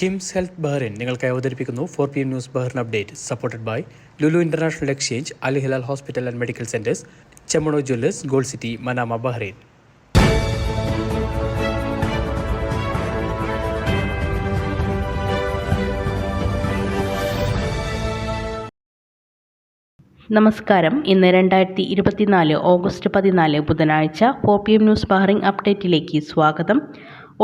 KIMS health Bahrain നിങ്ങൾക്കായി അവതരിപ്പിക്കുന്നു four P M news Bahrain update supported by Lulu international exchange al Hilal hospital and medical centres Chemmanur jewellers gold city Manama Bahrain നമസ്കാരം. ഇന്ന് രണ്ടായിരത്തി ഇരുപത്തിനാല് August പതിനാല് ബുധനാഴ്ച four P M news Bahrain അപ്ഡേറ്റിലേക്ക് സ്വാഗതം.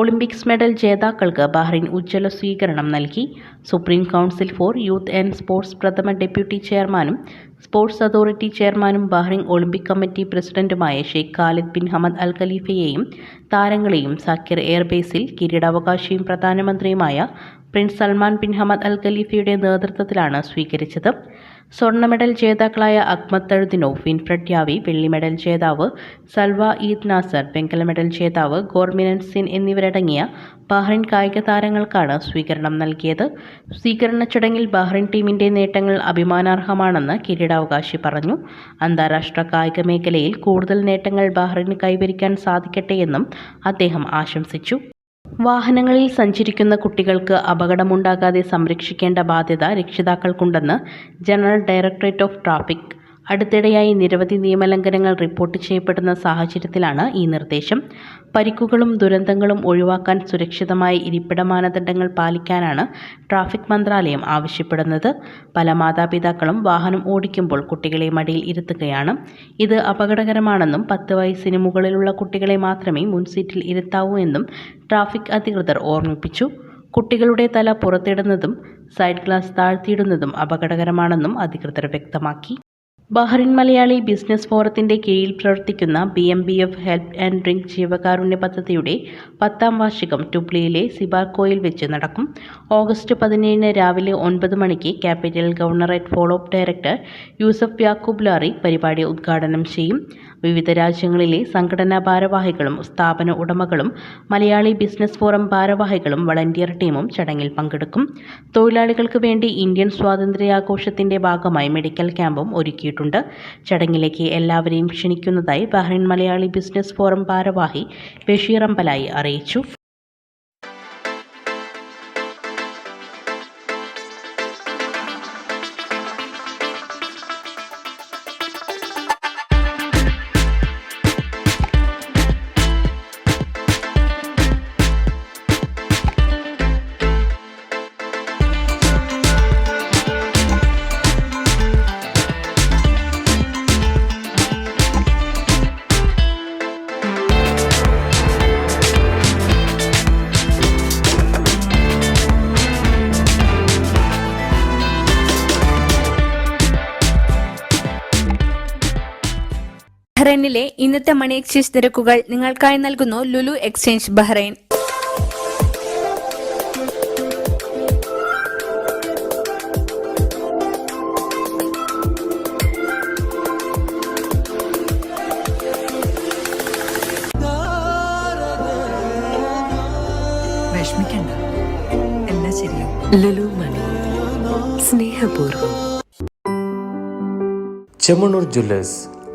Olympics medal ജേതാക്കൾക്ക് Bahrain ഉജ്ജ്വല സ്വീകരണം നൽകി. Supreme council for youth and sports പ്രഥമ ഡെപ്യൂട്ടി ചെയർമാനും സ്പോർട്സ് അതോറിറ്റി ചെയർമാനും ബഹ്റിൻ ഒളിമ്പിക് കമ്മിറ്റി പ്രസിഡന്റുമായ Sheikh Khalid bin Hamad al ഖലീഫയെയും താരങ്ങളെയും Sakhir എയർബേസിൽ കിരീടാവകാശിയും പ്രധാനമന്ത്രിയുമായ Prince Salman bin Hamad al ഖലീഫയുടെ നേതൃത്വത്തിലാണ് സ്വീകരിച്ചത്. സ്വർണ മെഡൽ ജേതാക്കളായ അഹ്മദ് തഴുദിനോവ് വിൻഫ്രഡ് യാവി വെള്ളി മെഡൽ ജേതാവ് സൽവ ഈദ് നാസർ വെങ്കല മെഡൽ ജേതാവ് ഗോർമിനൻ സിൻ എന്നിവരടങ്ങിയ ബഹ്റിൻ കായിക താരങ്ങൾക്കാണ് സ്വീകരണം നൽകിയത്. സ്വീകരണ ചടങ്ങിൽ ബഹ്റിൻ ടീമിന്റെ നേട്ടങ്ങൾ അഭിമാനാർഹമാണെന്ന് കിരീടാവകാശി പറഞ്ഞു. അന്താരാഷ്ട്ര കായിക മേഖലയിൽ കൂടുതൽ നേട്ടങ്ങൾ ബഹ്റിന് കൈവരിക്കാൻ സാധിക്കട്ടെയെന്നും അദ്ദേഹം ആശംസിച്ചു. വാഹനങ്ങളിൽ സഞ്ചരിക്കുന്ന കുട്ടികൾക്ക് അപകടമുണ്ടാകാതെ സംരക്ഷിക്കേണ്ട ബാധ്യത രക്ഷിതാക്കൾക്കുണ്ടെന്ന് ജനറൽ ഡയറക്ടറേറ്റ് ഓഫ് ട്രാഫിക് അടുത്തിടെയായി നിരവധി നിയമലംഘനങ്ങൾ റിപ്പോർട്ട് ചെയ്യപ്പെടുന്ന സാഹചര്യത്തിലാണ് ഈ നിർദ്ദേശം. പരിക്കുകളും ദുരന്തങ്ങളും ഒഴിവാക്കാൻ സുരക്ഷിതമായ ഇരിപ്പിട മാനദണ്ഡങ്ങൾ പാലിക്കാനാണ് ട്രാഫിക് മന്ത്രാലയം ആവശ്യപ്പെടുന്നത്. പല മാതാപിതാക്കളും വാഹനം ഓടിക്കുമ്പോൾ കുട്ടികളെ മടിയിൽ ഇരുത്തുകയാണ്. ഇത് അപകടകരമാണെന്നും പത്ത് വയസ്സിന് മുകളിലുള്ള കുട്ടികളെ മാത്രമേ മുൻസീറ്റിൽ ഇരുത്താവൂ എന്നും ട്രാഫിക് അധികൃതർ ഓർമ്മിപ്പിച്ചു. കുട്ടികളുടെ തല പുറത്തിടുന്നതും സൈഡ് ഗ്ലാസ് താഴ്ത്തിയിടുന്നതും അപകടകരമാണെന്നും അധികൃതർ വ്യക്തമാക്കി. ബഹ്റിൻ മലയാളി ബിസിനസ് ഫോറത്തിന്റെ കീഴിൽ പ്രവർത്തിക്കുന്ന B M B F help and drink ജീവകാരുണ്യ പദ്ധതിയുടെ പത്താം വാർഷികം ടുബ്ലിയിലെ സിബാർക്കോയിൽ വെച്ച് നടക്കും. ഓഗസ്റ്റ് പതിനേഴിന് രാവിലെ ഒൻപത് മണിക്ക് capital governorate follow up director Yusuf Yaqoob Lari പരിപാടി ഉദ്ഘാടനം ചെയ്യും. വിവിധ രാജ്യങ്ങളിലെ സംഘടനാ ഭാരവാഹികളും സ്ഥാപന ഉടമകളും മലയാളി ബിസിനസ് ഫോറം ഭാരവാഹികളും വളണ്ടിയർ ടീമും ചടങ്ങിൽ പങ്കെടുക്കും. തൊഴിലാളികൾക്ക് വേണ്ടി ഇന്ത്യൻ സ്വാതന്ത്ര്യാഘോഷത്തിന്റെ ഭാഗമായി മെഡിക്കൽ ക്യാമ്പും ഒരുക്കിയിട്ടുണ്ട്. ചടങ്ങിലേക്ക് എല്ലാവരെയും ക്ഷണിക്കുന്നതായി ബഹ്റിൻ മലയാളി ബിസിനസ് ഫോറം ഭാരവാഹി ബഷീർ അമ്പലായി അറിയിച്ചു. ബഹ്റൈനിലെ ഇന്നത്തെ മണി എക്സ്ചേഞ്ച് നിരക്കുകൾ നിങ്ങൾക്കായി നൽകുന്നു ലുലു എക്സ്ചേഞ്ച് ബഹ്റൈൻ. വിഷമിക്കണ്ട. എല്ലാം ശരിയാവും. ലുലു മണി. സ്നേഹപൂർവം. ചെമ്മണ്ണൂർ ജ്വല്ലേഴ്സ്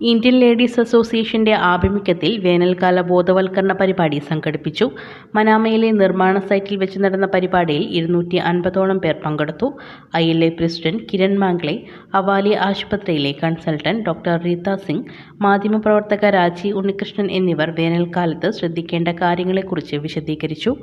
Indian ladies അസോസിയേഷന്റെ ആഭിമുഖ്യത്തിൽ വേനൽക്കാല ബോധവൽക്കരണ പരിപാടി സംഘടിപ്പിച്ചു. മനാമയിലെ നിർമ്മാണ സൈറ്റിൽ വെച്ച് നടന്ന പരിപാടിയിൽ ഇരുന്നൂറ്റി അൻപതോളം പേർ പങ്കെടുത്തു. I L A president Kiran Mangle Awali ആശുപത്രിയിലെ കൺസൾട്ടന്റ് ഡോക്ടർ റീത സിംഗ് മാധ്യമപ്രവർത്തക രാജി ഉണ്ണികൃഷ്ണൻ എന്നിവർ വേനൽക്കാലത്ത് ശ്രദ്ധിക്കേണ്ട കാര്യങ്ങളെക്കുറിച്ച് വിശദീകരിച്ചു.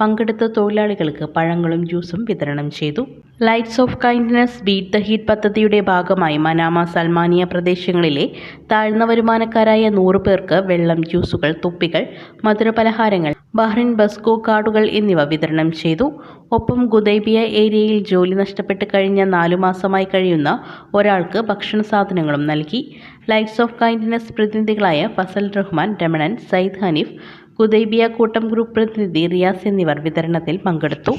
പങ്കെടുത്ത തൊഴിലാളികൾക്ക് പഴങ്ങളും ജ്യൂസും വിതരണം ചെയ്തു. Lights of kindness beat the heat പദ്ധതിയുടെ ഭാഗമായി മനാമ സൽമാനിയ പ്രദേശങ്ങളിലെ താഴ്ന്ന വരുമാനക്കാരായ നൂറ് പേർക്ക് വെള്ളം ജ്യൂസുകൾ തുപ്പികൾ മധുരപലഹാരങ്ങൾ ബഹ്റിൻ ബസ്കോ കാർഡുകൾ എന്നിവ വിതരണം ചെയ്തു. ഒപ്പം ഗുദൈബിയ ഏരിയയിൽ ജോലി നഷ്ടപ്പെട്ട് കഴിഞ്ഞ നാലു മാസമായി കഴിയുന്ന ഒരാൾക്ക് ഭക്ഷണ സാധനങ്ങളും നൽകി. ലൈറ്റ്സ് ഓഫ് കൈൻഡ്നെസ് പ്രതിനിധികളായ ഫസൽ റഹ്മാൻ രമണൻ സയ്യിദ് ഹനീഫ് ഗുദൈബിയ കൂട്ടം ഗ്രൂപ്പ് പ്രതിനിധി റിയാസ് എന്നിവർ വിതരണത്തിൽ പങ്കെടുത്തു.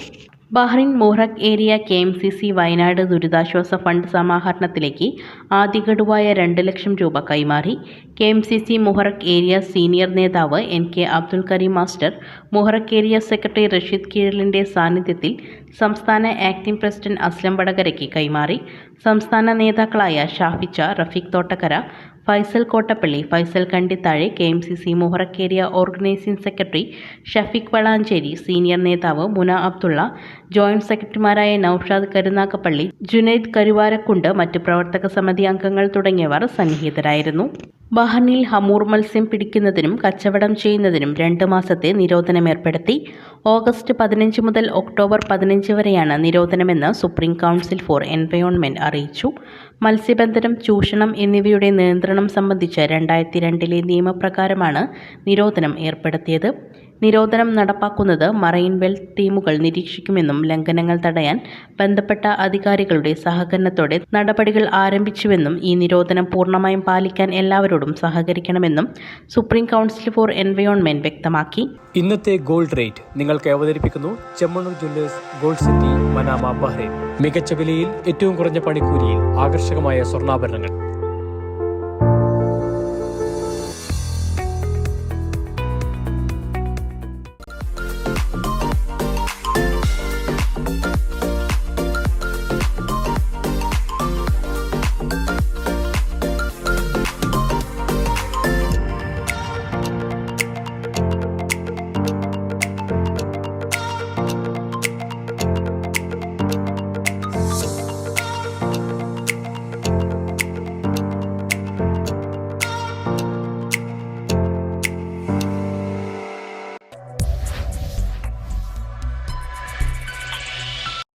Bahrain Muharraq area K M C C Wayanad ദുരിതാശ്വാസ ഫണ്ട് സമാഹരണത്തിലേക്ക് ആദ്യഘടുവായ രണ്ട് ലക്ഷം രൂപ കൈമാറി. K M C C Muharraq area senior നേതാവ് N K Abdul Kareem master Muharraq area secretary Rasheed കീഴലിന്റെ സാന്നിധ്യത്തിൽ സംസ്ഥാന ആക്ടിംഗ് പ്രസിഡന്റ് അസ്ലം വടകരയ്ക്ക് കൈമാറി. സംസ്ഥാന നേതാക്കളായ ഷാഫിച്ച Rafeeq Thottakkara Faisal Kottappally Faisal Kandithazhe K M C C മുഹറക്കേരിയ organising secretary Shafeeq Valanchery senior നേതാവ് മുന Abdulla joint സെക്രട്ടറിമാരായ നൌഷാദ് കരുനാക്കപ്പള്ളി ജുനൈദ് കരുവാരക്കുണ്ട് മറ്റ് പ്രവർത്തക സമിതി അംഗങ്ങൾ തുടങ്ങിയവർ സന്നിഹിതരായിരുന്നു. ബഹ്റിനിൽ ഹമൂർ മത്സ്യം പിടിക്കുന്നതിനും കച്ചവടം ചെയ്യുന്നതിനും രണ്ട് മാസത്തെ നിരോധനം ഏർപ്പെടുത്തി. ഓഗസ്റ്റ് പതിനഞ്ച് മുതൽ ഒക്ടോബർ പതിനഞ്ച് വരെയാണ് നിരോധനമെന്ന് സുപ്രീം കൗൺസിൽ ഫോർ എൻവയോൺമെന്റ് അറിയിച്ചു. മത്സ്യബന്ധനം ചൂഷണം എന്നിവയുടെ നിയന്ത്രണം സംബന്ധിച്ച് രണ്ടായിരത്തി രണ്ടിലെ നിയമപ്രകാരമാണ് നിരോധനം ഏർപ്പെടുത്തിയത്. നിരോധനം നടപ്പാക്കുന്നത് മറൈൻ വെൽത്ത് ടീമുകൾ നിരീക്ഷിക്കുമെന്നും ലംഘനങ്ങൾ തടയാൻ ബന്ധപ്പെട്ട അധികാരികളുടെ സഹകരണത്തോടെ നടപടികൾ ആരംഭിച്ചുവെന്നും ഈ നിരോധനം പൂർണമായും പാലിക്കാൻ എല്ലാവരോടും സഹകരിക്കണമെന്നും സുപ്രീം കൗൺസിൽ ഫോർ എൻവയോൺമെന്റ് വ്യക്തമാക്കി. ഇന്നത്തെ ഗോൾഡ് റേറ്റ് നിങ്ങൾക്ക് അവതരിപ്പിക്കുന്നു Chemmanur jewellers gold city Manama Bahrain. മികച്ച വിലയിൽ ഏറ്റവും കുറഞ്ഞ പണിക്കൂലിയിൽ ആകർഷകമായ സ്വർണാഭരണങ്ങൾ.